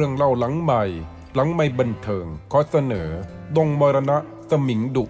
เรื่องเล่าหลังใหม่ หลังไม่บันเทิงขอเสนอ ดงมรณะสมิงดุ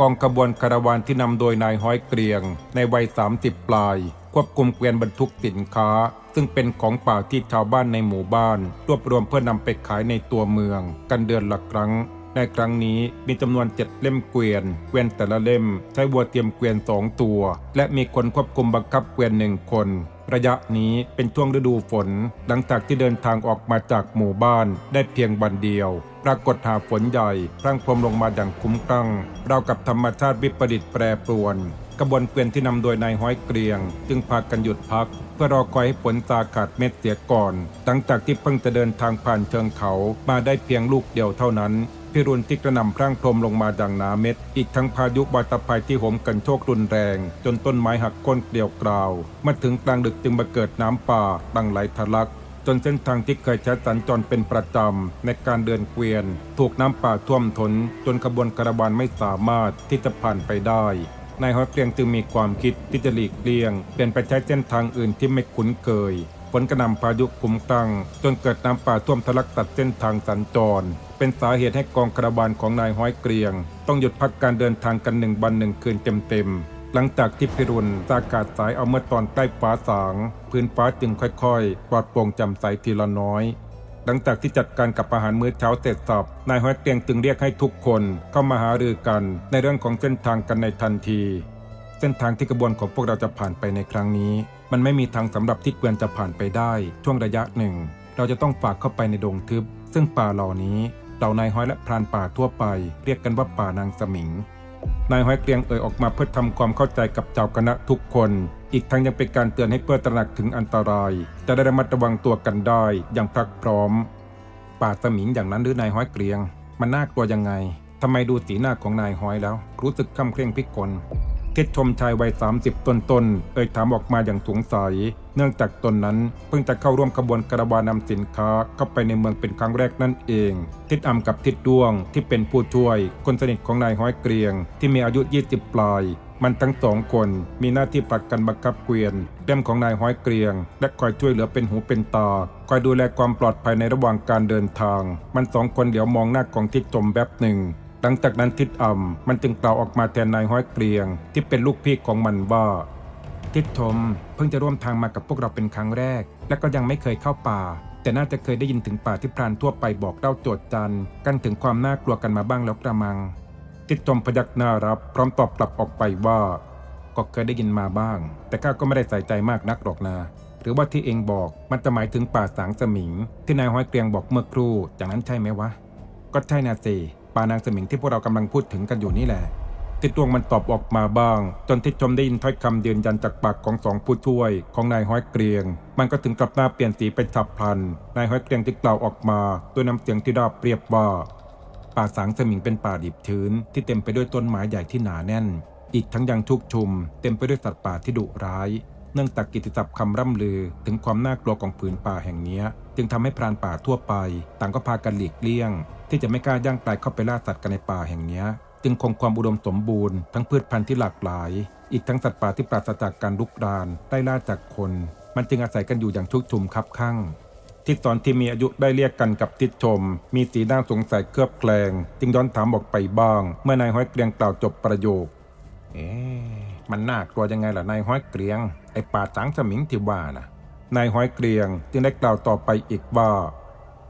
กองขบวนคาราวานที่นำโดยนายห้อยเกรียง ในวัย 30 ปลาย ควบคุมเกวียนบรรทุกสินค้า ซึ่งเป็นของป่าที่ชาวบ้านในหมู่บ้าน รวบรวมเพื่อนำไปขายในตัวเมือง กันเดือนละครั้ง ในครั้งนี้มีจำนวนเจ็ดเล่มเกวียน เกวียนแต่ละเล่ม ใช้วัวเตรียมเกวียนสองตัว และมีคนควบคุมบังคับเกวียนหนึ่งคน ระยะนี้เป็นช่วงฤดูฝน หลังจากที่เดินทางออกมาจากหมู่บ้านได้เพียงวันเดียว ปรากฏหาฝนใหญ่พรั่งพรมลงมาอย่างคุ้มครั่งเรากับธรรมชาติวิปริตแปรปรวนกระบวนเกวียนที่นำโดยนายห้อยเกรียง จึงพากันหยุดพัก เพื่อรอคอยให้ฝนซาขาดเม็ดเสียก่อน หลังจากที่เพิ่งจะเดินทางผ่านเชิงเขามาได้เพียงลูกเดียวเท่านั้น พิรุณที่กระหน่ำพรั่งพรมลงมาดังหนาเม็ด อีกทั้งพายุวาตภัยที่โหมกันโชครุนแรง จนต้นไม้หักก้นเกลียวกราว มาถึงกลางดึกจึงมาเกิดน้ำป่าดังไหลทะลัก จนเส้นทางที่เคยใช้สัญจรเป็นประจำในการเดินเกวียน ถูกน้ำป่าท่วมทนจนขบวนคาราวานไม่สามารถที่จะผ่านไปได้นายฮอยเกรียงจึงมีความคิดที่จะหลีกเลี่ยงเปลี่ยนไปใช้เส้นทางอื่นที่ไม่คุ้นเคย ฝนกระหน่ำพายุคลุ้มคลั่งจนเกิดน้ำป่าท่วมทะลักตัดเส้นทางสัญจร เป็นสาเหตุให้กองคาราวานของนายห้อยเกรียง ต้องหยุดพักการเดินทางกันหนึ่งวันหนึ่งคืนเต็มๆหลังจากที่พิรุณสากาศสายเอาเมื่อตอนใกล้ฟ้าสาง พื้นฟ้าจึงค่อยๆปลอดโปร่งจำใสทีละน้อยหลังจากที่จัดการกับอาหารมื้อเช้าเสร็จสับ นายห้อยเกรียงจึงเรียกให้ทุกคนเข้ามาหารือกันในเรื่องของเส้นทางกันในทันที เส้นทางที่กระบวนของพวกเราจะผ่านไปในครั้งนี้ มันไม่มีทางสำหรับที่เกวียนจะผ่านไปได้ ช่วงระยะหนึ่ง เราจะต้องฝากเข้าไปในดงทึบ ซึ่งป่าเหล่านี้เหล่านายห้อยและพรานป่าทั่วไป เรียกกันว่าป่านางสมิง นายห้อยเกรียงเอ่ยออกมาเพื่อทำความเข้าใจกับเจ้าคณะทุกคน อีกทั้งยังเป็นการเตือนให้เพื่อตระหนักถึงอันตราย จะได้ระมัดระวังตัวกันได้อย่างพรักพร้อม ป่าสมิงอย่างนั้นหรือนายห้อยเกรียง มันน่ากลัวยังไงทำไมดูสีหน้าของนายห้อยแล้ว รู้สึกคำเคร่งพิกล ทิดชมชายวัย 30 ต้นต้นเอ่ยถามออกมาอย่างสงสัย เนื่องจากตนนั้น เพิ่งจะเข้าร่วมขบวนกระบานำสินค้าเข้าไปในเมืองเป็นครั้งแรกนั่นเอง ทิดอำกับทิดดวงที่เป็นผู้ช่วย คนสนิทของนายห้อยเกรียง ที่มีอายุ 20 ปลายมันทั้งสองคนมีหน้าที่ผลักกันบังคับเกวียนเล่มของนายห้อยเกรียง และคอยช่วยเหลือเป็นหูเป็นตา คอยดูแลความปลอดภัยในระหว่างการเดินทาง มันสองคนเดี๋ยวมองหน้าของทิดจมแป๊บหนึ่ง หลังจากนั้นทิดอ่ำมันจึงกล่าวออกมาแทนนายห้อยเกรียง ที่เป็นลูกพี่ของมันว่า ทิดชมเพิ่งจะร่วมทางมากับพวกเราเป็นครั้งแรก และก็ยังไม่เคยเข้าป่า แต่น่าจะเคยได้ยินถึงป่าที่พรานทั่วไปบอกเล่าโจทย์จันกันถึงความน่ากลัวกันมาบ้างแล้วกระมัง ทิดชมพยักหน้ารับ พร้อมตอบกลับออกไปว่า ก็เคยได้ยินมาบ้าง แต่ข้าก็ไม่ได้ใส่ใจมากนักหรอกนาหรือว่าที่เองบอกมันจะหมายถึงป่าสางสมิง ที่นายห้อยเกรียงบอกเมื่อครู่อย่างนั้นใช่ไหมวะ ก็ใช่นาสิ ป่านางสมิงที่พวกเรากำลังพูดถึงกันอยู่นี่แหละทิดดวงมันตอบออกมาบ้าง จนทิดชมได้ยินถ้อยคำยืนยันจากปากของสองผู้ช่วย ของนายห้อยเกรียง มันก็ถึงกับหน้าเปลี่ยนสีไปฉับพลัน นายห้อยเกรียงจึงกล่าวออกมาด้วยน้ำเสียงที่ราบเรียบว่า ป่าสางสมิงเป็นป่าดิบชื้น ที่เต็มไปด้วยต้นไม้ใหญ่ที่หนาแน่น อีกทั้งยังชุกชุม เต็มไปด้วยสัตว์ป่าที่ดุร้าย เนื่องจากกิตติศัพท์คำร่ำลือถึงความน่ากลัวของผืนป่าแห่งนี้ จึงทำให้พรานป่าทั่วไป ต่างก็พากันหลีกเลี่ยง ที่จะไม่กล้าย่างกลายเข้าไปล่าสัตว์กันในป่าแห่งนี้จึงคงความอุดมสมบูรณ์ทั้งพืชพันธุ์ที่หลากหลาย อีกทั้งสัตว์ป่าที่ปราศจากการลุกรานได้ล่าจากคน มันจึงอาศัยกันอยู่อย่างชุกชุมคับข้างทิศตอนที่มีอายุได้เรียกกันกับทิศชม มีสีหน้าสงสัยเคลือบแคลง จึงย้อนถามออกไปบ้าง เมื่อนายห้อยเกรียงกล่าวจบประโยค เอ๊ะมันน่ากลัวยังไงล่ะนายห้อยเกรียงไอป่าสังสมิงที่ว่านะนายห้อยเกรียง จึงได้กล่าวต่อไปอีกว่า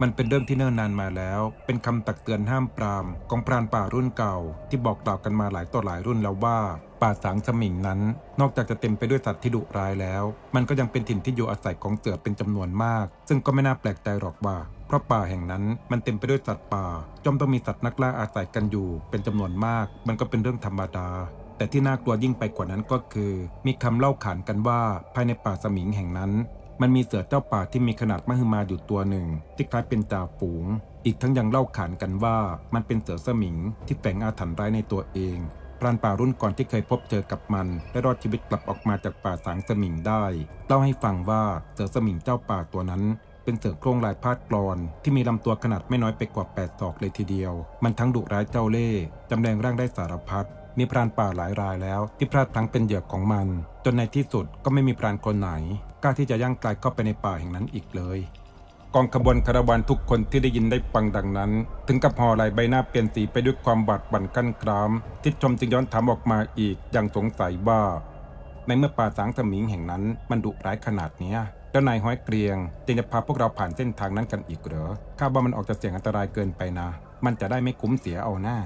มันเป็นเรื่องที่เนิ่นนานมาแล้ว เป็นคำตักเตือนห้ามปรามของพรานป่ารุ่นเก่า ที่บอกกล่าวกันมาหลายต่อหลายรุ่นแล้วว่า ป่าสางสมิงนั้น นอกจากจะเต็มไปด้วยสัตว์ที่ดุร้ายแล้ว มันก็ยังเป็นถิ่นที่อยู่อาศัยของเสือเป็นจำนวนมาก ซึ่งก็ไม่น่าแปลกใจหรอกว่าเพราะป่าแห่งนั้นมันเต็มไปด้วยสัตว์ป่าจอมต้องมีสัตว์นักล่าอาศัยกันอยู่ เป็นจำนวนมาก มันก็เป็นเรื่องธรรมดา แต่ที่น่ากลัวยิ่งไปกว่านั้นก็คือ มีคำเล่าขานกันว่าภายในป่าสมิงแห่งนั้น มันมีเสือเจ้าป่าที่มีขนาดมหึมาอยู่ตัวหนึ่ง ที่คล้ายเป็นจ่าฝูง อีกทั้งยังเล่าขานกันว่ามันเป็นเสือสมิง ที่แฝงอาถรรพ์ร้ายในตัวเองพรานป่ารุ่นก่อนที่เคยพบเจอกับมันและรอดชีวิตกลับออกมาจากป่าสางสมิงได้เล่าให้ฟังว่าเสือสมิงเจ้าป่าตัวนั้น เป็นเสือโครงลายพาดกรอน ที่มีลำตัวขนาดไม่น้อยไปกว่า8ศอกเลยทีเดียว มันทั้งดุร้ายเจ้าเล่ห์จำแรงร่างได้สารพัด มีพรานป่าหลายรายแล้ว ที่พลาดพลั้งเป็นเหยื่อของมัน จนในที่สุดก็ไม่มีพรานคนไหนกล้าที่จะย่างกลายเข้าไปในป่าแห่งนั้นอีกเลย กองขบวนคาราวานทุกคนที่ได้ยินได้ฟังดังนั้น ถึงกับห่อไหลใบหน้าเปลี่ยนสีไปด้วยความบาดบั่นกั้นกรามทิดชมจึงย้อนถามออกมาอีกอย่างสงสัยว่า ในเมื่อป่าสางสมิงแห่งนั้นมันดุร้ายขนาดเนี้ยแล้วนายห้อยเกรียงจึงจะพาพวกเราผ่านเส้นทางนั้นกันอีกเหรอข้าว่ามันออกจะเสี่ยงอันตรายเกินไปนะ มันจะได้ไม่คุ้มเสียเอาหน้า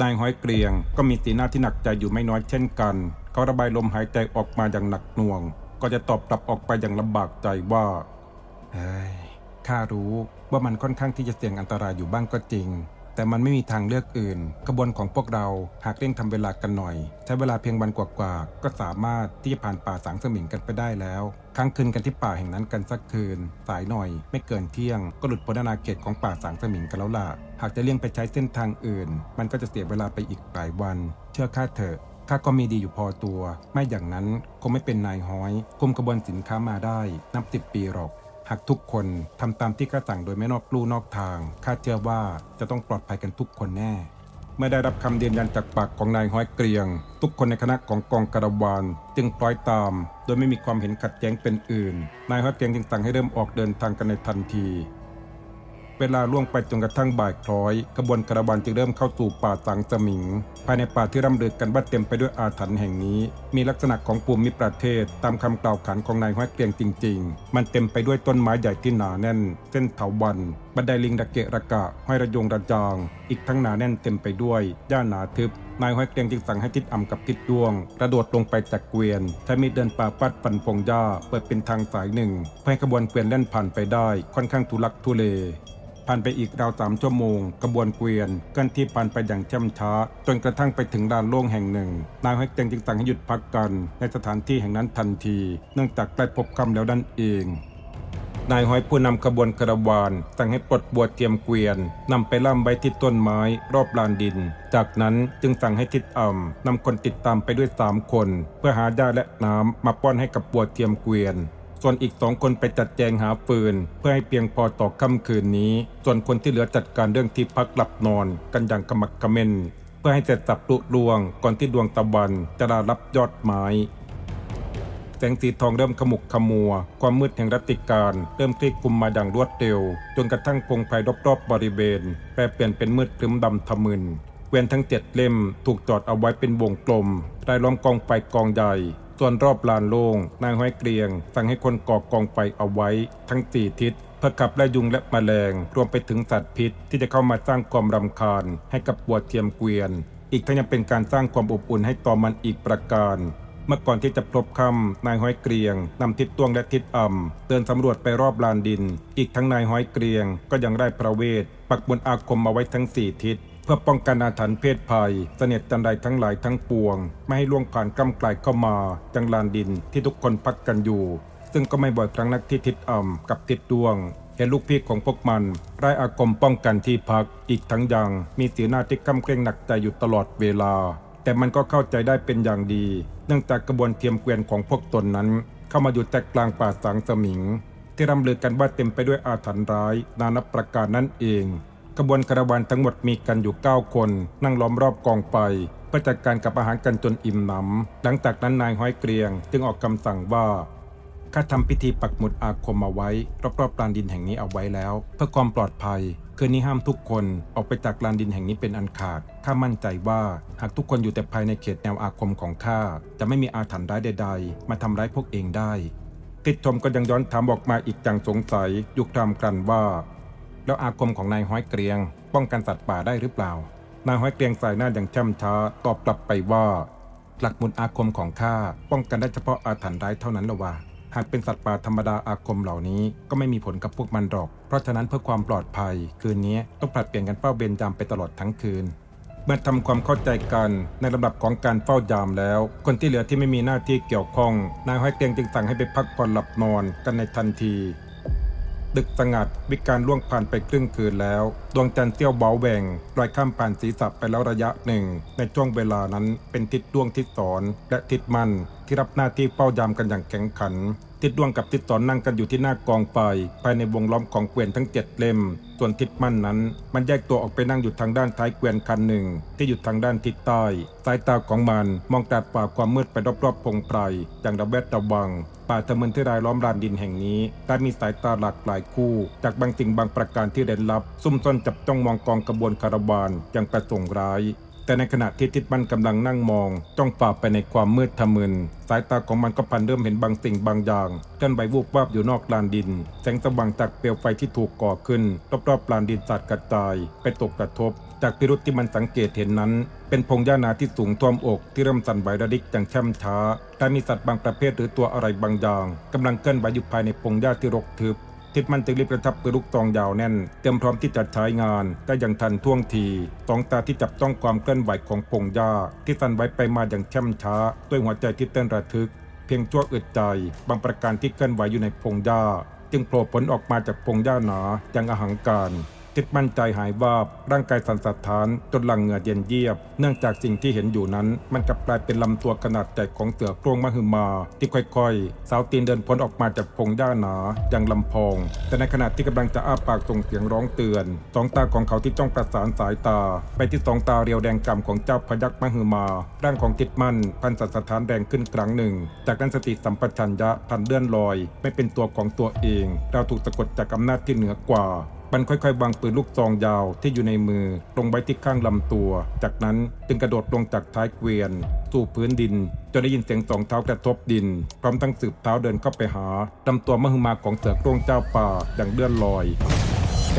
นายห้อยเกรียง ก็มีสีหน้าที่หนักใจอยู่ไม่น้อยเช่นกัน เขาระบายลมหายใจออกมาอย่างหนักหน่วง ก็จะตอบกลับออกไปอย่างลำบากใจว่าเฮ้ยข้ารู้ว่ามันค่อนข้างที่จะเสี่ยงอันตรายอยู่บ้างก็จริง แต่มันไม่มีทางเลือกอื่น กระบวนของพวกเราหากเร่งทำเวลากันหน่อย ใช้เวลาเพียงวันกว่าๆก็สามารถที่จะผ่านป่าสางสมิงกันไปได้แล้วค้างคืนกันที่ป่าแห่งนั้นกันสักคืน สายหน่อย ไม่เกินเที่ยง ก็หลุดพ้นอาณาเขตของป่าสางสมิงกันแล้วล่ะหากจะเลี่ยงไปใช้เส้นทางอื่น มันก็จะเสียเวลาไปอีกหลายวัน เชื่อข้าเถอะข้าก็มีดีอยู่พอตัว ไม่อย่างนั้นคงไม่เป็นนายห้อยคุมกระบวนสินค้ามาได้นับสิบปีหรอก หากทุกคนทำตามที่ข้าสั่งโดยไม่นอกลู่นอกทางข้าเชื่อว่าจะต้องปลอดภัยกันทุกคนแน่ เมื่อได้รับคำยืนยันจากปากของนายห้อยเกรียง ทุกคนในคณะของกองกระวานจึงปล่อยตาม โดยไม่มีความเห็นขัดแย้งเป็นอื่น นายห้อยเกรียงจึงสั่งให้เริ่มออกเดินทางกันในทันที เวลาล่วงไปจนกระทั่งบ่ายคล้อยกระบวนคาราวานจึงเริ่มเข้าสู่ป่าสังสมิง ภายในป่าที่ร่ำลือกันว่าเต็มไปด้วยอาถรรพ์แห่งนี้ มีลักษณะของภูมิประเทศตามคำกล่าวขานของนายห้อยเกรียงจริง ๆ มันเต็มไปด้วยต้นไม้ใหญ่ที่หนาแน่น เส้นเถาวันบันไดลิงระเกะระกะห้อยระยงระจาง อีกทั้งหนาแน่นเต็มไปด้วยหญ้าหนาทึบนายห้อยเกรียงจึงสั่งให้ทิดอ่ำกับทิดดวง กระโดดลงไปจากเกวียนใช้มีดเดินป่าปัดฟันพงหญ้าเปิดเป็นทางสายหนึ่งเพื่อให้ขบวนเกวียนแล่นผ่านไปได้ ค่อนข้างทุลักทุเล ผ่านไปอีกราวสามชั่วโมงกระบวนเกวียนเคลื่อนที่ผ่านไปอย่างช่ำช้า จนกระทั่งไปถึงลานโล่งแห่งหนึ่งนายห้อยเตงจึงสั่งให้หยุดพักกัน ในสถานที่แห่งนั้นทันที เนื่องจากใกล้พบคำแล้วนั่นเองนายห้อยผู้นำขบวนกระวานสั่งให้ปลดบัวเตรียมเกวียนนำไปล่ำไว้ที่ต้นไม้รอบลานดิน จากนั้นจึงสั่งให้ทิดอ่ำนำคนติดตามไปด้วยสามคน เพื่อหาหญ้าและน้ำมาป้อนให้กับบัวเตรียมเกวียน ส่วนอีกสองคนไปจัดแจงหาฟืน เพื่อให้เพียงพอต่อค่ำคืนนี้ ส่วนคนที่เหลือจัดการเรื่องที่พักหลับนอน กันอย่างขมักกระเม้นเพื่อให้เสร็จสับลุลวง ก่อนที่ดวงตะวันจะรารับยอดไม้แสงสีทองเริ่มขมุกขมัว ความมืดแห่งรัตติการเริ่มคลี่คลุมมาอย่างรวดเร็ว จนกระทั่งพงไพรรอบๆบริเวณแปรเปลี่ยนเป็นมืดครึ้มดำทะมึนเกวียนทั้งเจ็ดเล่มถูกจอดเอาไว้เป็นวงกลมรายล้อมกองไฟกองใหญ่ ส่วนรอบลานโล่งนายห้อยเกรียง สั่งให้คนก่อกองไฟเอาไว้ ทั้งสี่ทิศเพื่อขับไล่ยุงและแมลง รวมไปถึงสัตว์พิษ ที่จะเข้ามาสร้างความรำคาญ ให้กับบัวเทียมเกวียน อีกทั้งยังเป็นการสร้างความอบอุ่นให้ต่อมันอีกประการ เมื่อก่อนที่จะพบคำนายห้อยเกรียงนำทิศตวงและทิศอ่ำเดินสำรวจไปรอบลานดิน อีกทั้งนายห้อยเกรียง ก็ยังได้พระเวทปักบนอาคมมาไว้ทั้งสี่ทิศ พื่อป้องกันอาถรรพ์เพศภัยเสนียดจันไรทั้งหลายทั้งปวง ไม่ให้ล่วงผ่านกำกลายเข้ามาจังลานดินที่ทุกคนพักกันอยู่ ซึ่งก็ไม่บ่อยครั้งนักที่ทิศอ่ำกับทิศดวงเห็นลูกพี่ของพวกมันไร้อาคมป้องกันที่พัก อีกทั้งยังมีสีหน้าที่กำเกรงหนักใจอยู่ตลอดเวลา แต่มันก็เข้าใจได้เป็นอย่างดี เนื่องจากกระบวนเทียมเกวียนของพวกตนนั้น เข้ามาอยู่ใจกลางป่าสังสมิง ที่รำลือกันว่าเต็มไปด้วยอาถรรพ์ร้าย นานับประการนั่นเอง กระบวนคาราวานทั้งหมดมีกันอยู่ 9 คน นั่งล้อมรอบกองไฟเพื่อจัดการกับอาหารกันจนอิ่มหนำหลังจากนั้นนายห้อยเกรียง จึงออกคำสั่งว่าข้าทำพิธีปักหมุดอาคมเอาไว้ รอบๆลานดินแห่งนี้เอาไว้แล้ว เพื่อความปลอดภัย คืนนี้ห้ามทุกคนออกไปจากลานดินแห่งนี้เป็นอันขาดข้ามั่นใจว่าหากทุกคนอยู่แต่ภายในเขตแนวอาคมของข้าจะไม่มีอาถรรพ์ร้ายใด ๆ มาทำร้ายพวกเองได้ติดชมก็ยังย้อนถามออกมาอีกอย่างสงสัย ยุครามกันว่า แล้วอาคมของนายห้อยเกรียง ป้องกันสัตว์ป่าได้หรือเปล่า นายห้อยเกรียงสายหน้าอย่างช่ำช้าตอบกลับไปว่า หลักมุนอาคมของข้าป้องกันได้เฉพาะอาถรรพ์ร้ายเท่านั้นละวะหากเป็นสัตว์ป่าธรรมดาอาคมเหล่านี้ก็ไม่มีผลกับพวกมันหรอก เพราะฉะนั้นเพื่อความปลอดภัย คืนนี้ต้องผลัดเปลี่ยนกันเฝ้าเวรยามไปตลอดทั้งคืน เมื่อทำความเข้าใจกันในลำดับของการเฝ้ายามแล้ว คนที่เหลือที่ไม่มีหน้าที่เกี่ยวข้องนายห้อยเตียงจึงสั่งให้ไปพักผ่อนหลับนอนกันในทันที ดึกสงัด วิการล่วงผ่านไปครึ่งคืนแล้ว ดวงจันทร์เสี้ยวเบาแหว่งลอยข้ามผ่านศีรษะไปแล้วระยะหนึ่ง ในช่วงเวลานั้นเป็นทิศดวงทิศสอน และทิศมันที่รับหน้าที่เฝ้ายามกันอย่างแข็งขัน ทิดดวงกับทิดสอนนั่งกันอยู่ที่หน้ากองไฟภายในวงล้อมของเกวียนทั้งเจ็ดเล่ม ส่วนทิดมั่นนั้น มันแยกตัวออกไปนั่งอยู่ทางด้านท้ายเกวียนคันหนึ่ง ที่อยู่ทางด้านทิศใต้ สายตาของมันมองตาดฝ่าความมืดไปรอบๆพงไพรอย่างระแวดระวัง ป่าทะมึนที่รายล้อมรานดินแห่งนี้ได้มีสายตาหลากหลายคู่ จากบางสิ่งบางประการที่เร้นลับ ซุ่มซ่อนจับจ้องมองกองกระบวนคาราวานอย่างประสงค์ร้ายแต่ในขณะที่ทิดมันกำลังนั่งมอง จ้องฝ่าไปในความมืดทะมึน สายตาของมันก็พันเริ่มเห็นบางสิ่งบางอย่างเคลื่อนไหววูบวาบอยู่นอกลานดิน แสงสว่างจากเปลวไฟที่ถูกก่อขึ้น รอบๆลานดินสาดกระจาย ไปตกกระทบ จากพิรุษที่มันสังเกตเห็นนั้น เป็นพงหญ้านาที่สูงท่วมอกที่เริ่มสั่นไหวระดิกอย่างช่ำช้าแต่มีสัตว์บางประเภทหรือตัวอะไรบางอย่างกำลังเคลื่อนไหวอยู่ภายในพงหญ้าที่รกทึบทิดมันจึงรีบกระทับปืนลูกซองยาวแน่น เตรียมพร้อมที่จะใช้งานได้อย่างทันท่วงทีสองตาที่จับจ้องความเคลื่อนไหวของพงหญ้าที่สั่นไหวไปมาอย่างช่ำช้า ด้วยหัวใจที่เต้นระทึก เพียงชั่วอึดใจ บางประการที่เคลื่อนไหวอยู่ในพงหญ้าจึงโผล่ผลออกมาจากพงหญ้าหนาอย่างอหังการ ทิดมั่นใจหายวาบร่างกายสั่นสะท้านจนหลังเหงื่อเย็นเยียบ เนื่องจากสิ่งที่เห็นอยู่นั้น มันกลับกลายเป็นลำตัวขนาดใหญ่ของเสือโคร่งมหึมา ที่ค่อยๆ สาวตีนเดินพ้นออกมาจากพงหญ้าหนาอย่างลำพอง แต่ในขณะที่กำลังจะอ้าปากส่งเสียงร้องเตือนสองตาของเขาที่จ้องประสานสายตา ไปที่สองตาเรียวแดงกำของเจ้าพยักมหึมา ร่างของทิดมั่นพันสันสะท้านแรงขึ้นครั้งหนึ่ง จากนั้นสติสัมปชัญญะพันเลื่อนลอย ไม่เป็นตัวของตัวเองเราถูกสะกดจากอำนาจที่เหนือกว่า มันค่อยๆ วางปืนลูกซองยาวที่อยู่ในมือลงไว้ที่ข้างลำตัว จากนั้นจึงกระโดดลงจากท้ายเกวียน สู่พื้นดิน จนได้ยินเสียงสองเท้ากระทบดิน พร้อมทั้งสืบเท้าเดินเข้าไปหาลำตัวมหึมาของเสือโคร่งเจ้าป่าอย่างเลื่อนลอย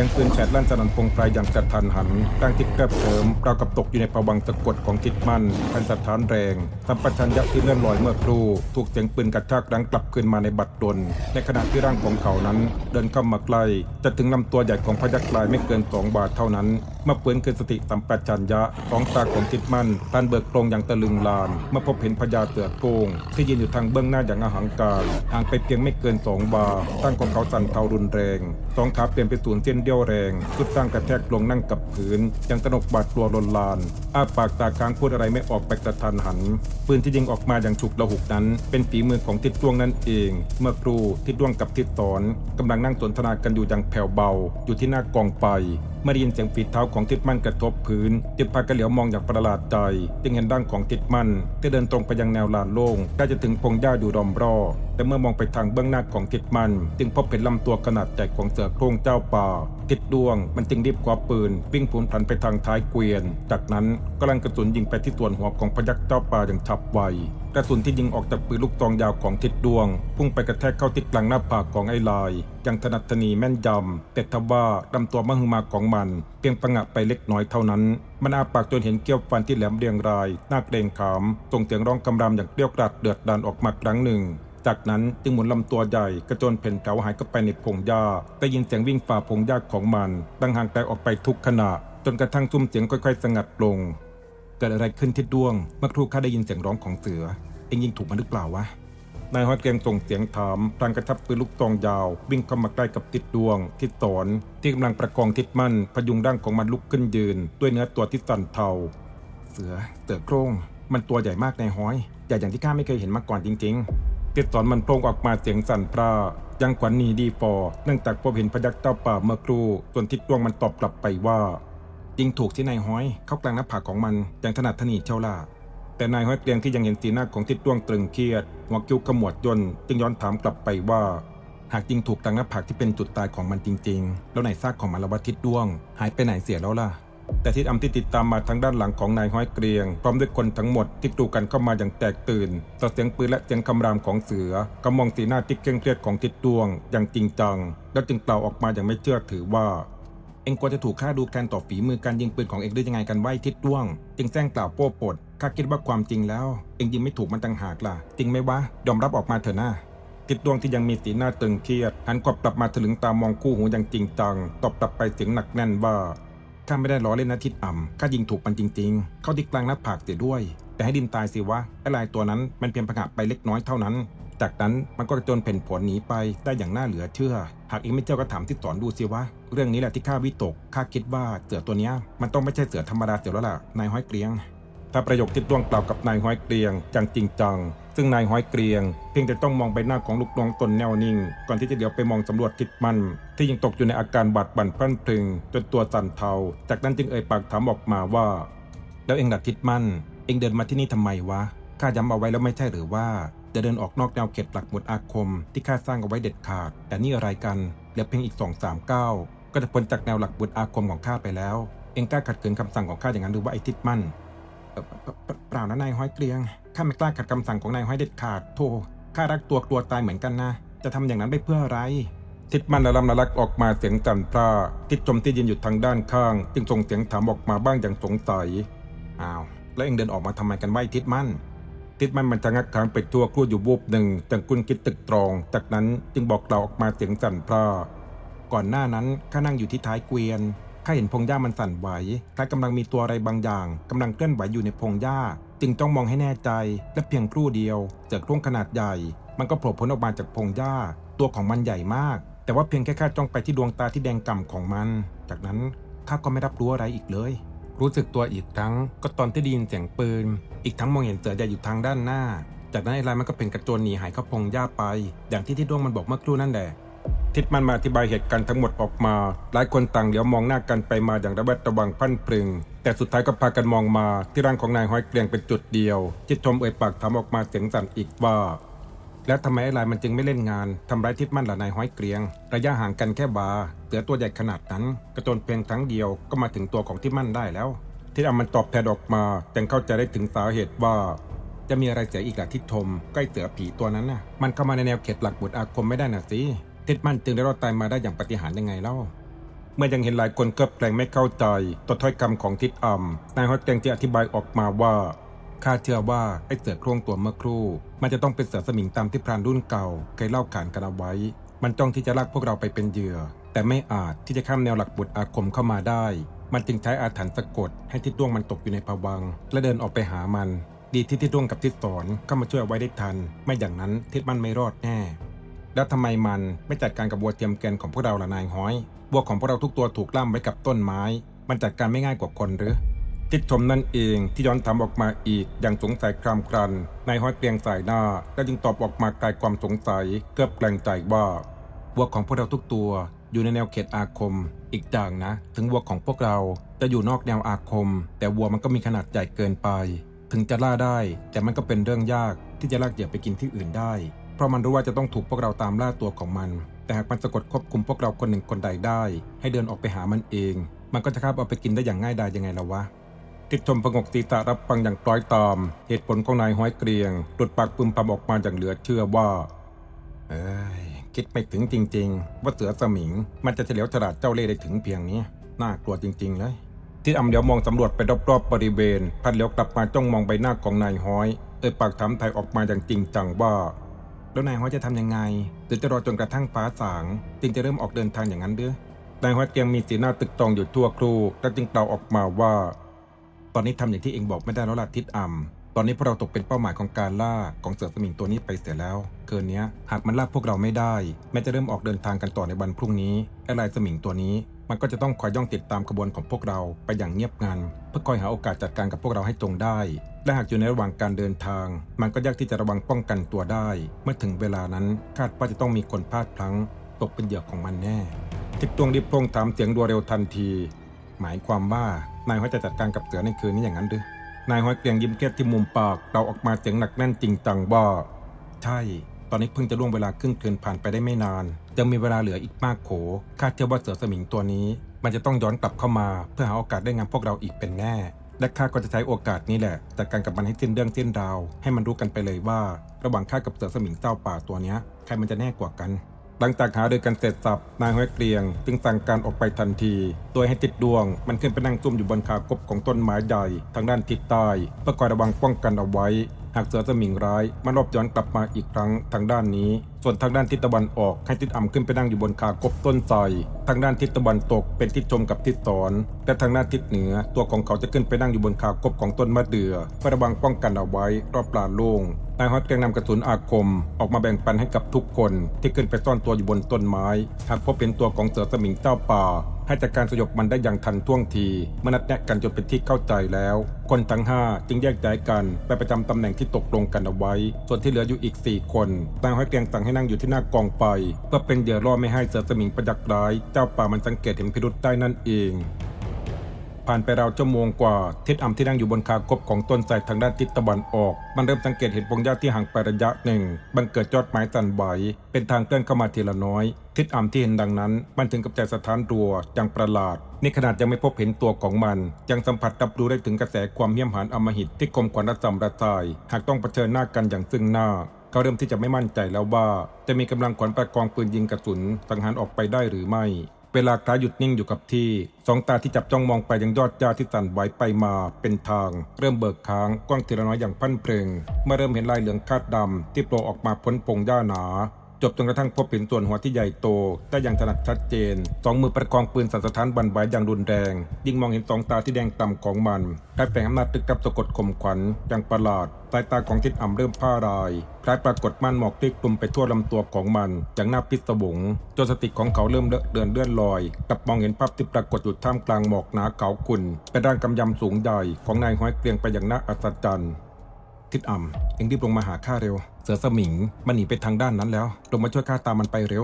สียงปืนแฉดลั่นสนั่นพงไพรอย่างกระทันหันตั้งทิศแกบเถิมเรากับตกอยู่ในภวังค์สะกดของทิศมันพันสถานแรงสัมปชัญญะที่เลื่อนลอยเมื่อครู่ถูกเสียงปืนกระชากรังกลับคืนมาในบัดดลในขณะที่ร่างของเขานั้น เดินเข้ามาใกล้จะถึงลำตัวใหญ่ของพยักลายไม่เกินสองบาทเท่านั้นเมื่อปืนคืนสติสัมปชัญญะของตาของทิศมันพันเบิกโปรงอย่างตะลึงลานเมื่อพบเห็นพญาเสือโกงที่ยืนอยู่ทางเบื้องหน้าอย่างอหังการห่างไปเพียงไม่เกินสองบาตั้งของเขาสั่นเทารุนแรงสองขาเปลี่ยนเป็นศูนย์เส้นเดียวแรงสุดตั้งกระแทกลงนั่งกับพื้นยังตนกบาดกลัวลนลาน อ้าปากตาค้างพูดอะไรไม่ออกไปกระทันหัน ปืนที่ยิงออกมาอย่างฉุกระหุกนั้น เป็นฝีมือของทิดดวงนั่นเอง เมื่อครูทิดดวงกับทิดสอนกำลังนั่งสนทนากันอยู่อย่างแผ่วเบา อยู่ที่หน้ากองไฟเมื่อได้ยินเสียงฝีเท้าของทิดมั่นกระทบพื้นจึงพากันเหลียวมองอย่างประหลาดใจ จึงเห็นร่างของทิดมั่นที่เดินตรงไปยังแนวลานโล่งใกล้จะถึงพงหญ้าอยู่รอมรอแต่เมื่อมองไปทางเบื้องหน้าของทิดมัน จึงพบเห็นลำตัวขนาดใหญ่ของเสือโคร่งเจ้าป่า ทิดดวงมันจึงรีบคว้าปืน วิ่งผุนพลันไปทางท้ายเกวียน จากนั้นก็ลังกระสุนยิงไปที่ส่วนหัวของพยักเจ้าป่าอย่างฉับไวกระสุนที่ยิงออกจากปืนลูกซองยาวของทิดดวง พุ่งไปกระแทกเข้าที่กลางหน้าผากของไอ้ลายย่างถนัดถนีแม่นยำแต่ทว่าลำตัวมหึมาของมัน เพียงประงะไปเล็กน้อยเท่านั้น มันอาปากจนเห็นเกี้ยวฟันที่แหลมเรียงรายน่าเกรงขามส่งเสียงร้องกำรามอย่างเกลี้ยวกราดเดือดดานออกมาครั้งหนึ่งจากนั้นจึงหมุนลำตัวใหญ่กระโจนเพ่นเกาหายเข้าไปในพงหญ้าได้ยินเสียงวิ่งฝ่าพงหญ้าของมันดังห่างไกลออกไปทุกขณะ จนกระทั่งซุ้มเสียงค่อย ๆ สงัดลง เกิดอะไรขึ้นทิดดวง เมื่อครู่ข้าได้ยินเสียงร้องของเสือ เอ็งยิงถูกมันหรือเปล่าวะ นายฮอดเกรียงส่งเสียงถามพลางกระทับปืนลูกตองยาว วิ่งเข้ามาใกล้กับทิดดวง ทิดสอน ที่กำลังประคองทิดมั่น พยุงร่างของมันลุกขึ้นยืน ด้วยเนื้อตัวที่สั่นเทา เสือเสือโครงมันตัวใหญ่มากนายห้อยใหญ่อย่างที่ข้าไม่เคยเห็นมาก่อนจริงๆทิดสอนมันโพลงออกมาเสียงสั่นพร่ายังขวัญหนีดีฟอเนื่องจากพบเห็นพยักเจ้าป่าเมื่อครู่ส่วนทิดดวงมันตอบกลับไปว่า ยิงถูกที่นายห้อย เข้ากลางหน้าผากของมันอย่างถนัดถนีเช่าล่าแต่นายห้อยเกรียงที่ยังเห็นสีหน้าของทิดดวงตรึงเครียดหัวคิ้วขมวดย่นจึงย้อนถามกลับไปว่า หากยิงถูกกลางหน้าผากที่เป็นจุดตายของมันจริง ๆ แล้วไหนซากของมันละวะทิดดวง หายไปไหนเสียแล้วล่ะแต่ทิดอำที่ติดตามมาทางด้านหลังของนายห้อยเกรียง พร้อมด้วยคนทั้งหมดที่กรูกันเข้ามาอย่างแตกตื่นต่อเสียงปืนและเสียงคำรามของเสือก็มองสีหน้าที่เคร่งเครียดของทิดดวงอย่างจริงจัง แล้วจึงกล่าวออกมาอย่างไม่เชื่อถือว่า อ็งกลัวจะถูกฆ่าดูการต่อฝีมือการยิงปืนของเอ็งได้ยังไงกันไว้ทิดด้วงจึงแจ้งกล่าวโป้ปดข้าคิดว่าความจริงแล้ว เอ็งยิงไม่ถูกมันต่างหากล่ะ จริงไหมวะ ยอมรับออกมาเถอะนะทิดดวงที่ยังมีสีหน้าตึงเครียด หันกลับกลับมาถลึงตามองคู่หูอย่างจริงจัง ตอบกลับไปเสียงหนักแน่นว่าข้าไม่ได้ล้อเล่นนะทิดอ่ำข้ายิงถูกมันจริง ๆ เข้าที่กลางหน้าผากเสียด้วย แต่ให้ดินตายสิวะไอ้ลายตัวนั้นมันเพียงผงะไปเล็กน้อยเท่านั้น จากนั้นมันก็กระโจนเพ่นผลหนีไปได้อย่างน่าเหลือเชื่อ หากเองไม่เจ้าก็ถามที่สอนดูสิวะ เรื่องนี้แหละที่ข้าวิตกข้าคิดว่าเสือตัวนี้มันต้องไม่ใช่เสือธรรมดาเสือแล้วล่ะนายห้อยเกรียง ถ้าประโยคที่ดวงกล่าวกับนายห้อยเกรียงจังจริงจังซึ่งนายห้อยเกรียง เพียงแต่ต้องมองใบหน้าของลูกน้องตนแนวนิ่ง ก่อนที่จะเดี๋ยวไปมองสำรวจทิศมัน ที่ยังตกอยู่ในอาการบาดบั่นพรั่นพรึง จนตัวสั่นเทา จากนั้นจึงเอ่ยปากถามออกมาว่า แล้วเองดัดทิศมันเองเดินมาที่นี่ทำไมวะข้าย้ำเอาไว้แล้วไม่ใช่หรือว่าจะเดินออกนอกแนวเขตหลักหมุดอาคม ที่ข้าสร้างเอาไว้เด็ดขาด แต่นี่อะไรกันเหลือเพียงอีกสองสามก้าว ก็จะพ้นจากแนวหลักหมุดอาคมของข้าไปแล้ว เองกล้าขัดขืนคำสั่งของข้าอย่างนั้นหรือว่าไอ้ทิศมันเอ่อเปล่านะนายห้อยเกรียง ข้าไม่กล้าขัดคำสั่งของนายห้อยเด็ดขาด โธ่ ข้ารักตัวกลัวตายเหมือนกันนะ จะทำอย่างนั้นไปเพื่ออะไร ทิดมันละลำละลักออกมาเสียงจันทราทิดจมที่ยืนอยู่ทางด้านข้าง จึงส่งเสียงถามออกมาบ้างอย่างสงสัย อ้าว แล้วเองเดินออกมาทำไมกันไวะไอ้ทิดมันทิดมันมันจะงักขางไปทั่วครู่อยู่วูบหนึ่งแต่กุนคิดตึกตรอง จากนั้นจึงบอกเราออกมาเสียงสั่นพร่า ก่อนหน้านั้นข้านั่งอยู่ที่ท้ายเกวียนข้าเห็นพงหญ้ามันสั่นไหวคล้ายกำลังมีตัวอะไรบางอย่างกำลังเคลื่อนไหวอยู่ในพงหญ้า จึงต้องมองให้แน่ใจและเพียงครู่เดียวเจอโครงขนาดใหญ่ มันก็โผล่พ้นออกมาจากพงหญ้า ตัวของมันใหญ่มาก แต่ว่าเพียงแค่ข้าจ้องไปที่ดวงตาที่แดงก่ำของมัน จากนั้นข้าก็ไม่รับรู้อะไรอีกเลย รู้สึกตัวอีกครั้ง ก็ตอนที่ได้ยินเสียงปืน อีกทั้งมองเห็นเสือใหญ่อยู่ทางด้านหน้า จากนั้นไอ้ลายมันก็เป็นกระโจนหนีหายเข้าพงหญ้าไป อย่างที่ที่ดวงมันบอกเมื่อครู่นั่นแหละ ทิดมันมาอธิบายเหตุการณ์ทั้งหมดออกมา หลายคนต่างเดี๋ยวมองหน้ากันไปมาอย่างระแวดระวังพันพรึง แต่สุดท้ายก็พากันมองมาที่ร่างของนายห้อยเกรียงเป็นจุดเดียว จิตชมเอ่ยปากถามออกมาเสียงสั่นอีกว่า แล้วทำไมไอ้ลายมันจึงไม่เล่นงานทำร้ายทิดมันล่ะนายห้อยเกรียง ระยะห่างกันแค่บาเสือตัวใหญ่ขนาดนั้น กระโจนเพียงครั้งเดียวก็มาถึงตัวของทิดมันได้แล้ว ทิดอามันตอบแทนออกมาแต่เข้าใจได้ถึงสาเหตุว่าจะมีอะไรเสียอีกล่ะทิดทมใกล้เสือผีตัวนั้นน่ะ มันเข้ามาในแนวเขตหลักบุตรอาคมไม่ได้น่ะสิ ทิดมันจึงได้รอดตายมาได้อย่างปฏิหารย์ยังไงเล่า เมื่อยังเห็นหลายคนเกือบแปลงไม่เข้าใจต่อถ้อยคำของทิดอ่ำนายฮอตแกงจะอธิบายออกมาว่าข้าเชื่อว่าไอ้เสือโครงตัวเมื่อครู่ มันจะต้องเป็นเสือสมิงตามที่พรานรุ่นเก่าเคยเล่าขานกันเอาไว้ มันจ้องที่จะลากพวกเราไปเป็นเหยื่อ แต่ไม่อาจที่จะข้ามแนวหลักบุตรอาคมเข้ามาได้ มันจึงใช้อาถรรพ์สะกด ให้ทิดดวงมันตกอยู่ในภวัง และเดินออกไปหามัน ดีที่ทิดดวงกับทิดสอนเข้ามาช่วยเอาไว้ได้ทัน ไม่อย่างนั้นทิดมันไม่รอดแน่ แล้วทำไมมันไม่จัดการกับวัวเทียมแกนของพวกเราล่ะนายห้อย วัวของพวกเราทุกตัวถูกล่ามไว้กับต้นไม้ มันจัดการไม่ง่ายกว่าคนหรือทิดชมนั่นเองที่ย้อนถามออกมาอีกอย่างสงสัยครามครันนายห้อยเกรียงสายหน้า และจึงตอบออกมาคลายความสงสัยเกือบแปลงใจว่าวัวของพวกเราทุกตัวอยู่ในแนวเขตอาคม อีกอย่างนะ ถึงวัวของพวกเราจะอยู่นอกแนวอาคม แต่วัวมันก็มีขนาดใหญ่เกินไป ถึงจะล่าได้ แต่มันก็เป็นเรื่องยากที่จะลากเหยื่อไปกินที่อื่นได้ เพราะมันรู้ว่าจะต้องถูกพวกเราตามล่าตัวของมัน แต่หากมันสะกดควบคุมพวกเราคนหนึ่งคนใดได้ ให้เดินออกไปหามันเอง มันก็จะคาบเอาไปกินได้อย่างง่ายดายยังไงล่ะวะทิดชมพงกศีรษะรับฟังอย่างคล้อยตาม เหตุผลของนายห้อยเกรียงหลุดปากพึมพำออกมาอย่างเหลือเชื่อว่าเอ้ยคิดไม่ถึงจริง ๆ ว่าเสือสมิง มันจะเฉลียวฉลาดเจ้าเล่ห์ได้ถึงเพียงนี้น่ากลัวจริง ๆ เลยที่อำเดียวมองสำรวจไปรอบๆบริเวณ พัดเลี้ยวกลับมาจ้องมองใบหน้าของนายห้อย เอ่ยปากถามไทยออกมาอย่างจริงจังว่า แล้วนายห้อยจะทำยังไงหรือจะรอจนกระทั่งฟ้าสาง จึงจะเริ่มออกเดินทางอย่างนั้นหรือนายห้อยเกียงมีสีหน้าตึกตองอยู่ทั่วครูแล้วจึงกล่าออกมาว่า ตอนนี้ทำอย่างที่เองบอกไม่ได้แล้วล่ะทิดอ่ำตอนนี้พวกเราตกเป็นเป้าหมายของการล่าของเสือสมิงตัวนี้ไปเสียแล้ว เกินเนี้ย หากมันล่าพวกเราไม่ได้ แม้จะเริ่มออกเดินทางกันต่อในวันพรุ่งนี้ไอ้ลายสมิงตัวนี้ มันก็จะต้องคอยย่องติดตามขบวนของพวกเราไปอย่างเงียบงัน เพื่อคอยหาโอกาสจัดการกับพวกเราให้ตรงได้ และหากอยู่ในระหว่างการเดินทาง มันก็ยากที่จะระวังป้องกันตัวได้ เมื่อถึงเวลานั้นคาดว่าจะต้องมีคนพลาดพลั้ง ตกเป็นเหยื่อของมันแน่ทิดตวงรีบพงถามเสียงรัวเร็วทันที หมายความว่านายห้อยจะจัดการกับเสือในคืนนี้อย่างนั้นหรือนายห้อยเกรียงยิ้มแค่ที่มุมปากเราออกมาเสียงหนักแน่นจริงจังว่า ใช่ ตอนนี้เพิ่งจะล่วงเวลาครึ่งคืนผ่านไปได้ไม่นาน ยังมีเวลาเหลืออีกมากโข คาดเชื่อว่าเสือสมิงตัวนี้ มันจะต้องย้อนกลับเข้ามา เพื่อหาโอกาสได้งานพวกเราอีกเป็นแน่ และข้าก็จะใช้โอกาสนี้แหละจัดการกับมันให้สิ้นเรื่องสิ้นราว ให้มันรู้กันไปเลยว่า ระหว่างข้ากับเสือสมิงเจ้าป่าตัวนี้ใครมันจะแน่กว่ากันหลังจากหารือกันเสร็จสับนายห้อยเกรียง จึงสั่งการออกไปทันที โดยให้ติดดวง มันขึ้นไปนั่งซุ่มอยู่บนขากบของต้นไม้ใหญ่ทางด้านทิศใต้เพื่อคอยระวังป้องกันเอาไว้ หากเสือสมิงร้ายมันรอบย้อนกลับมาอีกครั้งทางด้านนี้ ส่วนทางด้านทิศตะวันออกให้ทิศอ่ำขึ้นไปนั่งอยู่บนขากบต้นไทรทางด้านทิศตะวันตกเป็นทิศชมกับทิศสอนและทางด้านทิศเหนือ ตัวของเขาจะขึ้นไปนั่งอยู่บนขากบของต้นมะเดื่อเพื่อระวังป้องกันเอาไว้รอบปลาโล่งนายฮอตแกงนำกระสุนอาคม ออกมาแบ่งปันให้กับทุกคน ที่ขึ้นไปซ่อนตัวอยู่บนต้นไม้ หากพบเป็นตัวของเสือสมิงเจ้าป่า ให้จัดการสยบมันได้อย่างทันท่วงทีเมื่อนัดแนะกันจนเป็นที่เข้าใจแล้ว คนทั้งห้าจึงแยกย้ายกันไปประจำตำแหน่งที่ตกลงกันเอาไว้ ส่วนที่เหลืออยู่อีก 4 คนนางห้อยเกรียงสั่งให้นั่งอยู่ที่หน้ากองไฟเพื่อเป็นเหยื่อล่อไม่ให้เสือสมิงประยักร้าย เจ้าป่ามันสังเกตเห็นพิรุษได้นั่นเอง ผ่านไปราวชั่วโมงกว่า ทิศอ่ำที่นั่งอยู่บนคากบของต้นไทรทางด้านทิศตะวันออก มันเริ่มสังเกตเห็นพงหญ้าที่ห่างไประยะหนึ่ง บังเกิดยอดไม้สั่นไหวเป็นทางเคลื่อนเข้ามาทีละน้อย ทิศอ่ำที่เห็นดังนั้น มันถึงกับใจสะท้านรัวอย่างประหลาดนี่ขนาดยังไม่พบเห็นตัวของมัน ยังสัมผัสรับรู้ได้ถึงกระแสความเหี้ยมหานอมหิตที่คมกว่าระสำระทายหากต้องเผชิญหน้ากันอย่างซึ่งหน้าเขาเริ่มที่จะไม่มั่นใจแล้วว่า จะมีกำลังขวัญประกองปืนยิงกระสุนสังหารออกไปได้หรือไม่ เวลาคล้าหยุดนิ่งอยู่กับที่ สองตาที่จับจ้องมองไปยังยอดหญ้าที่สั่นไหวไปมาเป็นทาง เริ่มเบิกค้างกว้างทีละน้อยอย่างพันเพลิงเมื่อเริ่มเห็นลายเหลืองคาดดำที่โผล่ออกมาพ้นปงหญ้าหนา จบจนกระทั่งพบเห็นส่วนหัวที่ใหญ่โตได้อย่างถนัดชัดเจน สองมือประคองปืนสั่นสะท้านบันไหวอย่างรุนแรง ยิ่งมองเห็นสองตาที่แดงต่ำของมันได้แฝงอำนาจตึกกับสะกดข่มขวัญอย่างประหลาดสายตาของทิศอ่ำเริ่มผ้ารายคล้ายปรากฏม่านหมอกที่คลุมไปทั่วลำตัวของมันอย่างน่าพิศวงจนสติของเขาเริ่มเลอะเดือนเลื่อนลอยกลับมองเห็นภาพที่ปรากฏอยู่ท่ามกลางหมอกหนาขาวขุ่นเป็นร่างกำยำสูงใหญ่ของนายห้อยเกรียงไปอย่างน่าอัศจรรย์ ทิดอ่ำเอ็งรีบลงมาหาข้าเร็ว เสือสมิง มันหนีไปทางด้านนั้นแล้ว ลงมาช่วยข้าตามมันไปเร็ว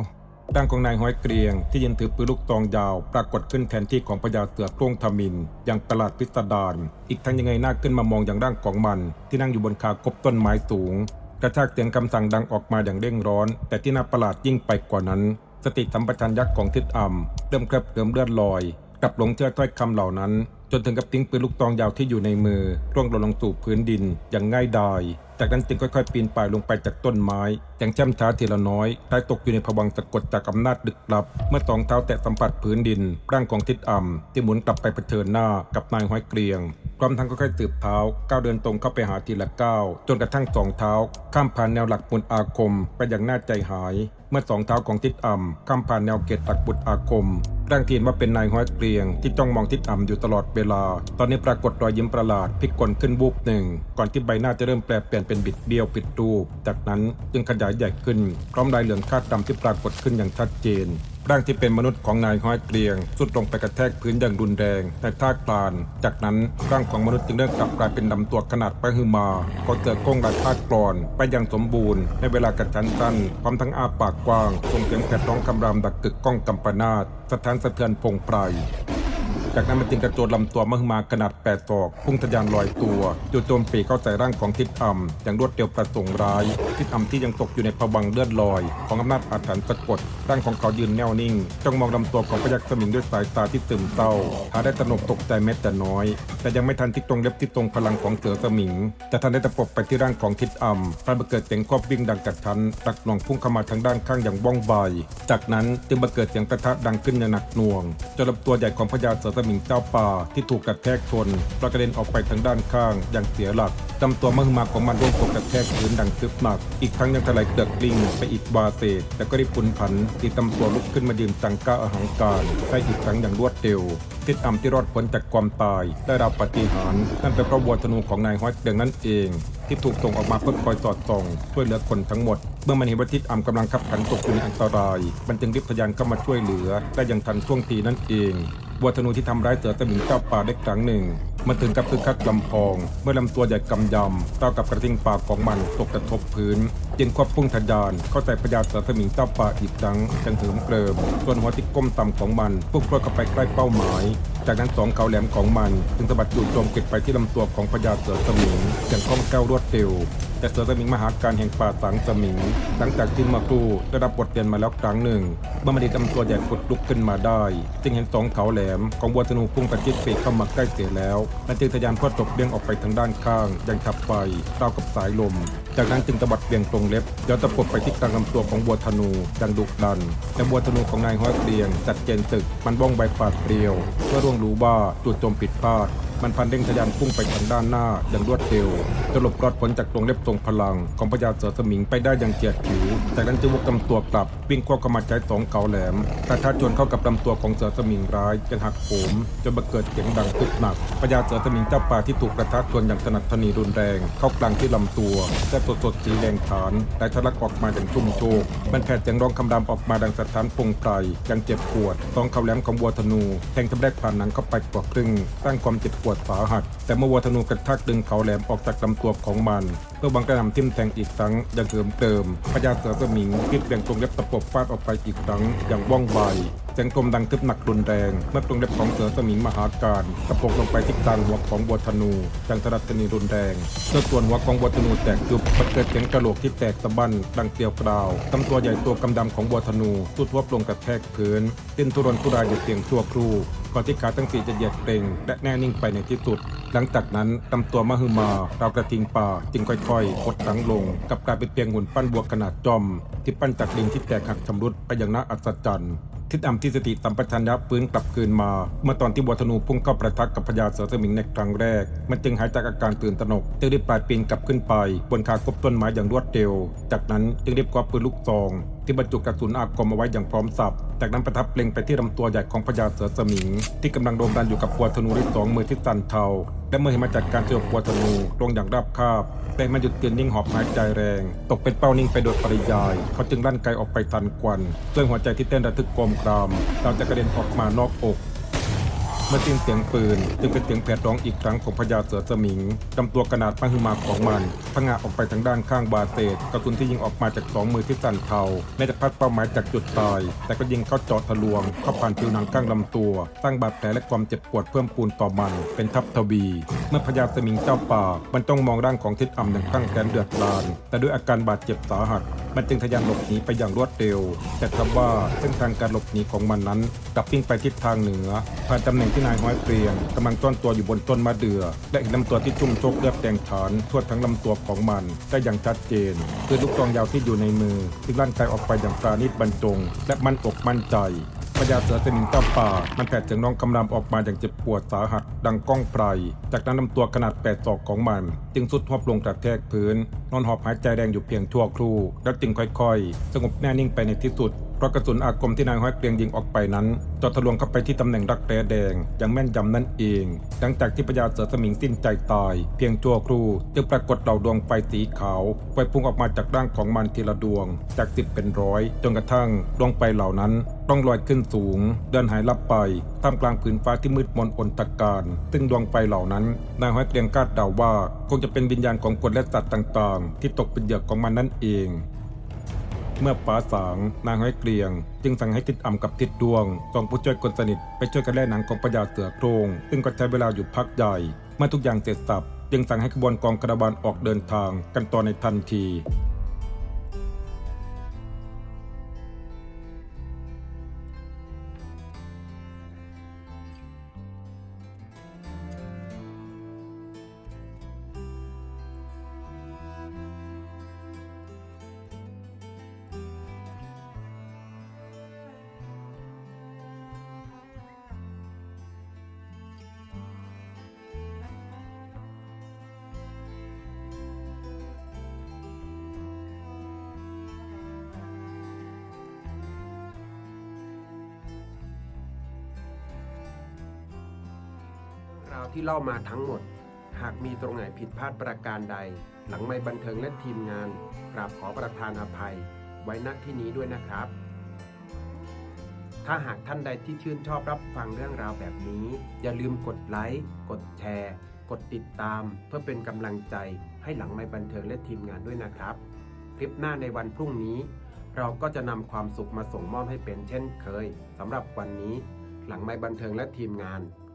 ร่างของนายห้อยเกรียง ที่ยืนถือปืนลูกตองยาว ปรากฏขึ้นแทนที่ของพญาเสือโครงทมิน อย่างประหลาดพิสดารอีกทั้งยังไงหน้าขึ้นมามองอย่างร่างของมัน ที่นั่งอยู่บนคากบต้นไม้สูง กระชากเสียงคำสั่งดังออกมาอย่างเร่งร้อน แต่ที่น่าประหลาดยิ่งไปกว่านั้น สติสัมปชัญญะของทิดอ่ำเริ่มเคลิบเคลิ้มเลือดลอยกลับหลงเชื่อถ้อยคำเหล่านั้น จนถึงกับทิ้งปืนลูกตองยาวที่อยู่ในมือร่วงหล่นลงสู่พื้นดินอย่างง่ายดาย จากนั้นจึงค่อยๆ ปีนป่ายลงไปจากต้นไม้ อย่างแช่มช้าทีละน้อยคล้ายตกอยู่ในภวังสะกดจากอำนาจดึกลับ เมื่อสองเท้าแตะสัมผัสพื้นดิน ร่างของทิดอ่ำที่หมุนกลับไปเผชิญหน้ากับนายห้อยเกรียงพร้อมทั้งค่อยๆสืบเท้าก้าวเดินตรงเข้าไปหาทีละก้าวจนกระทั่งสองเท้า ข้ามผ่านแนวหลักมนต์อาคมไปอย่างน่าใจหาย เมื่อสองเท้าของทิศอ่ำข้ามผ่านแนวเกตหลักบุตรอาคมร่างที่เห็นว่าเป็นนายห้อยเกรียง ที่จ้องมองทิศอ่ำอยู่ตลอดเวลา ตอนนี้ปรากฏรอยยิ้มประหลาดพิกลขึ้นวูบหนึ่งก่อนที่ใบหน้าจะเริ่มแปลเปลี่ยนเป็นบิดเบี้ยวผิดรูป จากนั้นจึงขยายใหญ่ขึ้นพร้อมลายเหลืองคาดดำที่ปรากฏขึ้นอย่างชัดเจน ร่างที่เป็นมนุษย์ของนายห้อยเกรียง สุดลงไปกระแทกพื้นอย่างรุนแรงในท่าคลาน จากนั้นร่างของมนุษย์จึงเริ่มกลับกลายเป็นลำตัวขนาดปะฮือมาก็เจอก้งลายท่ากรอนไปอย่างสมบูรณ์ในเวลากระชั้นสั้นพร้อมทั้งอาปากกว้างส่งเสียงแผดร้องคำรามดักกึกก้องกำปนาตสถานสะเทือนพงไพร จากนั้นมันจึงกระโจนลำตัวมหึมาขนาดแปดศอก พุ่งทะยานลอยตัวจู่โจมปีเข้าใส่ร่างของทิศอ่ำอย่างรวดเร็วประสงร้าย ทิศอ่ำที่ยังตกอยู่ในภวังเลือดลอย ของอำนาจอาถรรพ์สะกดร่างของเขายืนแน่วนิ่งจ้องมองลำตัวของพยักษ์สมิงด้วยสายตาที่ซึมเศร้าหาได้ตระหนกตกใจแม้แต่น้อย แต่ยังไม่ทันที่ตรงเล็บที่ตรงพลังของเสือสมิง แต่ทันได้ตะปบไปที่ร่างของทิศอ่ำพระบังเกิดเสียงครอบวิ่งดังกัดทันตักหน่วงพุ่งเข้ามาทางด้านข้างอย่างว่องไวจากนั้นจึงบังเกิดเสียงประทะดังขึ้นอย่างหนักหน่วงจนลำตัวใหญ่ของพญาเสือสมิงเจ้าป่าที่ถูกกระแทกชนประกระเด็นออกไปทางด้านข้างอย่างเสียหลักลำตัวมหึมาของมันร่วงตกกระแทกพื้นดังซึบหนัก อีกทั้งยังถลายเกิดกลิ้งไปอีกวาเศษแต่ก็ได้พุนผันตีตำตัวลุกขึ้นมายืนจังก้าอาหังการได้อีกครั้งอย่างรวดเร็วทิศอ่ำที่รอดพ้นจากความตาย ได้รับปาฏิหารย์นั่นเป็นเพราะวัวธนูของนายห้อยเดืองนั่นเอง ที่ถูกส่งออกมาเพื่อคอยสอดส่องช่วยเหลือคนทั้งหมด เมื่อมันเห็นว่าทิศอ่ำกำลังขับขันตกอยู่ในอันตราย มันจึงรีบพยานเข้ามาช่วยเหลือได้อย่างทันท่วงทีนั่นเอง วัวธนูที่ทำร้ายเสือสมิงเจ้าป่าได้ครั้งหนึ่ง มันถึงกับคึกคักลำพอง เมื่อลำตัวใหญ่กำยำเท่ากับกระทิงปากของมันตกกระทบพื้น จึงควบพุ่งทะยานเข้าใส่พญาเสือสมิงเจ้าป่าอีกครั้งจังเหิมเกริมส่วนหัวที่ก้มต่ำของมันพุ่งพรวดเข้าไปใกล้เป้าหมาย จากนั้นสองเขาแหลมของมันจึงสะบัดจู่โจมเก็บไปที่ลำตัวของพญาเสือสมิงอย่างคล่องแคล่วรวดเร็วแต่เสือสมิงมหาการแห่งป่าสังสมิง หลังจากที่มาครูได้รับบทเรียนมาแล้วครั้งหนึ่งเมื่อมันได้ทำตัวใหญ่ปลดลุกขึ้นมาได้ จึงเห็นสองเขาแหลมของบัวธนูพุ่งประชิดปีกเข้ามาใกล้เสียแล้วและจึงทะยานพรวดตกเบี่ยงออกไปทางด้านข้างอย่างฉับไฟราวกับสายลม จากนั้นจึงตบัดเบี่ยงตรงเล็บย้อนตะปบไปที่กลางลำตัวของบัวธนูอย่างดุดันแต่บัวธนูของนายห้อยเกรียงจัดเจนศึกมันบ้องใบปาดเปรียวเพื่อร่วงรู้ว่าจุดโจมผิดพลาด มันพันเร่งทะยานพุ่งไปทางด้านหน้าอย่างรวดเร็วจะหลบรอดพ้นจากตรงเล็บทรงพลัง ของพญาเสือสมิงไปได้อย่างเจียดผิว จากนั้นจึงวกลำตัวกลับวิ่งควบเข้ามาใช้สองเกาแหลมกระทะชนเข้ากับลำตัวของเสือสมิงร้ายจนหักโหมจนบังเกิดเสียงดังตึกหนักพญาเสือสมิงเจ้าป่าที่ถูกกระทะชนอย่างถนัดถนีรุนแรง เข้ากลางที่ลำตัวและสดสดๆสีแดงฐานและทะลักออกมาอย่างชุ่มโชกมันแผดเสียงร้องคำรามออกมาดังสะท้านปงไพรยังเจ็บปวดสองเขาแหลมของวัวธนูแทงจำแรกผ่านหนังเข้าไปกว่าครึ่งสร้างความเจ็บปวดสาหัส แต่เมื่อวัวธนูกระทักดึงเขาแหลมออกจากลำตัวของมัน เพื่อบังกระหน่ำทิ่มแทงอีกครั้งอย่างเสริมเติมพญาเสือสมิงพิษแบ่งตรงเล็บตะปบฟาดออกไปอีกครั้งอย่างว่องไว เสียงกลมดังทึบหนักรุนแรง เมื่อตรงเล็บของเสือสมิงมหาการตะปบลงไปที่กลางหัวของบัวธนูดังสลัดตนีรุนแรงเมื่อส่วนหัวของบัวธนูแตกยุบมันเกิดเสียงกระโหลกที่แตกสะบั้นดังเกลียวกราวตำตัวใหญ่ตัวกำดำของบัวธนูสุดทวบลงกระแทกพื้นดิ้นทุรนทุรายอยู่เพียงชั่วครู่ก่อนที่ขาทั้งสี่จะเหยียดเกรงและแน่นิ่งไปในที่สุด หลังจากนั้นลำตัวมหึมาเราวกระทิงป่าจึงค่อยๆหดหลังลงกับกลายเป็นเพียงหุ่นปั้นบัวขนาดจอม ที่ปั้นจากดินที่แตกหักชำรุดไปอย่างน่าอัศจรรย์ ทิศอำที่สติสัมปชัญญะฟื้นกลับคืนมา เมื่อตอนที่บัวธนูพุ่งเข้าประทักกับพญาเสือสมิงในครั้งแรก มันจึงหายจากอาการตื่นตระหนกจึงรีบปลายปีนกลับขึ้นไป บนขากบต้นไม้อย่างรวดเร็ว จากนั้นจึงรีบคว้าปืนลูกซอง ที่บรรจุกระสุนอาคมเอาไว้อย่างพร้อมสับ จากนั้นประทับเล็งไปที่ลำตัวใหญ่ของพญาเสือสมิง ที่กำลังโดมดันอยู่กับปัวธนูด้วยสองมือที่สั่นเทา และเมื่อเห็นมาจากการสยบปัวธนูลงอย่างราบคาบแต่มันหยุดเตือนนิ่งหอบหายใจแรง ตกเป็นเป้านิ่งไปโดยปริยาย เขาจึงลั่นไกออกไปทันควันด้วยหัวใจที่เต้นระทึกโกลมกรามเราจะกระเด็นออกมานอกอก เมื่อสิ้นเสียงปืนจึงเป็นเสียงแผดร้องอีกครั้งของพญาเสือสมิงลำตัวขนาดมหึมาของมันพังงะออกไปทางด้านข้างบาเตดกระสุนที่ยิงออกมาจากสองมือที่สั่นเทาแม้จะพัดเป้าหมายจากจุดตาย แต่ก็ยิงเข้าจาะทะลวง เข้าผ่านผิวหนังข้างลำตัว สร้างบาดแผลและความเจ็บปวดเพิ่มปูนต่อมัน เป็นทับทวี เมื่อพญาสมิงเจ้าป่า มันต้องมองร่างของทิศอ่ำอย่างข้างแขนเดือดรานแต่ด้วยอาการบาดเจ็บสาหัส มันจึงทะยานหลบหนีไปอย่างรวดเร็ว แต่ทว่าเส้นทางการหลบหนีของมันนั้นกลับวิ่งไปทิศทางเหนือผ่านตำแหน่งที่นายห้อยเปรียงกำลังต้อนตัวอยู่บนต้นมะเดื่อและเห็นลำตัวที่ชุ่มโชกเลือดแดงฉานทั่วทั้งลำตัวของมันได้อย่างชัดเจนคือลูกซองยาวที่อยู่ในมือที่ลั่นไกออกไปอย่างปราณีตบรรจง และมั่นอกมั่นใจพญาเสือสมิงเจ้าป่า มันแผดเสียงร้องคำรามออกมาอย่างเจ็บปวดสาหัส ดังก้องไพรจากนั้นลำตัวขนาดแปดศอกของมัน จึงสุดทวบลงกระแทกพื้น นอนหอบหายใจแรงอยู่เพียงชั่วครู่ แล้วจึงค่อยๆ สงบแน่นิ่งไปในที่สุด เพราะกระสุนอาคมที่นายห้อยเกรียงยิงออกไปนั้นจาะทะลวงเข้าไปที่ตำแหน่งรักแร้แดงอย่างแม่นยำนั่นเอง หลังจากที่พญาเสือสมิงสิ้นใจตาย เพียงชั่วครู่จึงปรากฏเหล่าดวงไฟสีขาวไฟพุ่งออกมาจากร่างของมันทีละดวง จากสิบเป็นร้อยจนกระทั่งดวงไฟเหล่านั้นต้องลอยขึ้นสูง เดินหายลับไปท่ามกลางผืนฟ้าที่มืดมนอนตการ ซึ่งดวงไฟเหล่านั้นนายห้อยเกรียงคาดเดาว่า คงจะเป็นวิญญาณของคนและสัตว์ต่างๆ ที่ตกเป็นเหยื่อของมันนั่นเอง เมื่อฟ้าสางนางห้อยเกลียง จึงสั่งให้ติดอ่ำกับติดดวงสองผู้ช่วยคนสนิทไปช่วยกันแล่หนังของพญาเสือโครง ซึ่งก็ใช้เวลาอยู่พักใหญ่เมื่อทุกอย่างเสร็จสับ จึงสั่งให้ขบวนกองกระบาลออกเดินทางกันต่อในทันที ราวที่เล่ามาทั้งหมด หากมีตรงไหนผิดพลาดประการใด หลังไม่บันเทิงและทีมงานกราบขอประทานอภัย ไว้ณที่นี้ด้วยนะครับ ถ้าหากท่านใดที่ชื่นชอบรับฟังเรื่องราวแบบนี้ อย่าลืมกดไลค์กดแชร์ กดติดตาม เพื่อเป็นกำลังใจให้หลังไม่บันเทิงและทีมงานด้วยนะครับ คลิปหน้าในวันพรุ่งนี้ เราก็จะนำความสุขมาส่งมอบให้เป็นเช่นเคยสำหรับวันนี้ หลังไม่บันเทิงและทีมงาน